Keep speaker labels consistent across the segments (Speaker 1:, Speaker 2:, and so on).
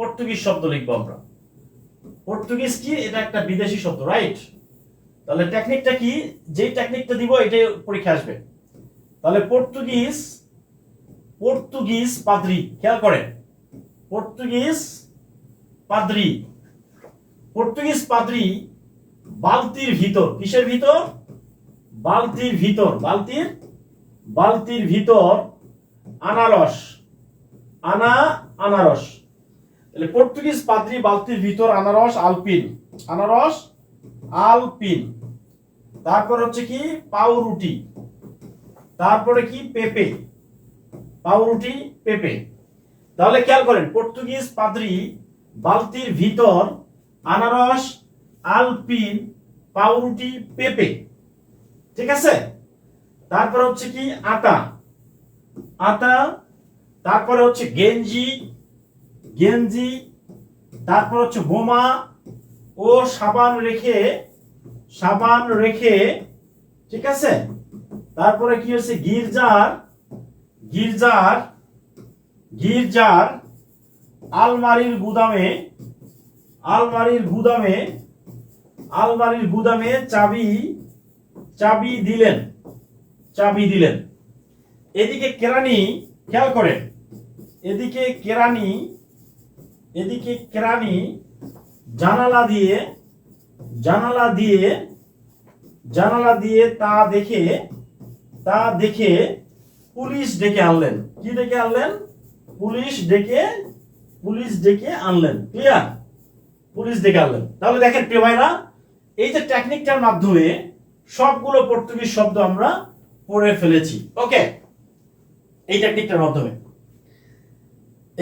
Speaker 1: Portuguese শব্দ লিখব আমরা। পর্তুগিজ কি? এটা একটা বিদেশি শব্দ রাইট তাহলে টেকনিকটা কি? যেই টেকনিকটা দিব, এটাই পরীক্ষা আসবে। তাহলে পর্তুগিজ পর্তুগিজ পাদ্রি, খেয়াল করেন। পর্তুগিজ পাদ্রি পর্তুগিজ পাদ্রি বালতির ভিতর, কিসের ভিতর? বালতির ভিতর, বালতির বালতির ভিতর আনারস, আনা আনারস। তাহলে পর্তুগিজ পাদ্রি বালতির ভিতর আনারস, আলপিন। আনারস, আলপিন। তারপর হচ্ছে কি? পাউরুটি। তারপরে কি? পেঁপে। পাউরুটি, পেঁপে। তাহলে খেয়াল করেন, পর্তুগিজ পাদ্রি বালতির ভিতর আনারস, আলপিন, পাউরুটি, পেঁপে। ঠিক আছে? তারপর হচ্ছে কি? আটা। আটা। তারপরে হচ্ছে গেঞ্জি গেঞ্জি, তারপর হচ্ছে বোমা ও সাবান রেখে সাবান রেখে, ঠিক আছে? তারপরে কি হচ্ছে? গির্জার গির্জার গির্জার আলমারির গুদামে আলমারির গুদামে আলমারির গুদামে চাবি চাবি দিলেন চাবি দিলেন। এদিকে কেরানি খেয়াল করেন, এদিকে কেরানি এদিকে কেরানি জানালা দিয়ে জানালা দিয়ে জানালা দিয়ে তা দেখে তা দেখে পুলিশ ডেকে আনলেন। কি ডেকে আনলেন? পুলিশ ডেকে পুলিশ ডেকে আনলেন। ক্লিয়ার পুলিশ ডেকে আনলেন। তাহলে দেখেন প্রিয় ভাইরা, এই যে টেকনিকটার মাধ্যমে সবগুলো পর্তুগিজ শব্দ আমরা পড়ে ফেলেছি। ওকে এই টেকনিকটার মাধ্যমে।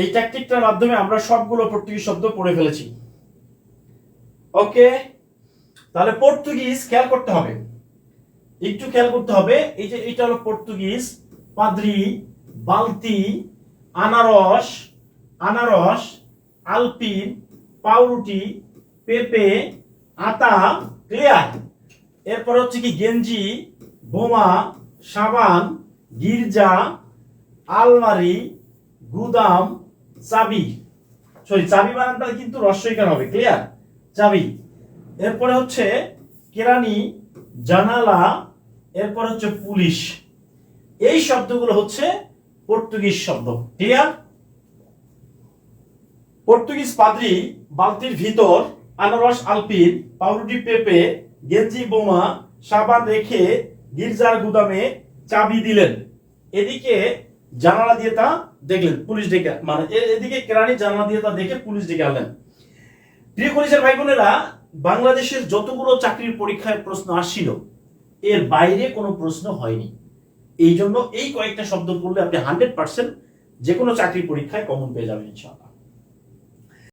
Speaker 1: এই ট্যাকটিকটার মাধ্যমে আমরা সবগুলো পর্তুগিজ শব্দ পড়ে ফেলেছি। ওকে? তাহলে পর্তুগিজ খেয়াল করতে হবে। একটু খেয়াল করতে হবে, এই যে এটা হলো পর্তুগিজ, পাদ্রি, বালতি, আনারস আনারস, আলপিন, পাউরুটি, পেঁপে, আতা, ক্লিয়ার। এরপর হচ্ছে কি গেঞ্জি, বোমা, সাবান, গির্জা, আলমারি, গুদাম চাবি। সরি চাবি বানানটা কিন্তু রস্বইকার হবে ক্লিয়ার চাবি। এরপরে হচ্ছে কেরানি জানালা, এরপর হচ্ছে পুলিশ। এই শব্দগুলো হচ্ছে পর্তুগিজ শব্দ ক্লিয়ার পর্তুগিজ পাদ্রি বালতির ভিতর আনারস, আলপিন, পাউরুটি, পেঁপে, গেঞ্জি, বোমা, সাবান রেখে গির্জার গুদামে চাবি দিলেন। এদিকে জানালা দিয়ে তা দেখলেন, পুলিশ ডেকে মানে এদিকে কেরানি জানালা দিয়ে তা দেখে পুলিশ ডেকে আনলেন। প্রিয় কলেজের ভাই বোনেরা বাংলাদেশের যতগুলো চাকরির পরীক্ষায় প্রশ্ন আসছিল, এর বাইরে কোনো প্রশ্ন হয়নি। এই জন্য এই কয়েকটা শব্দ পড়লে আপনি হান্ড্রেড পার্সেন্ট যে কোনো চাকরির পরীক্ষায় কমন পেয়ে যাবেন ইনশাআল্লাহ।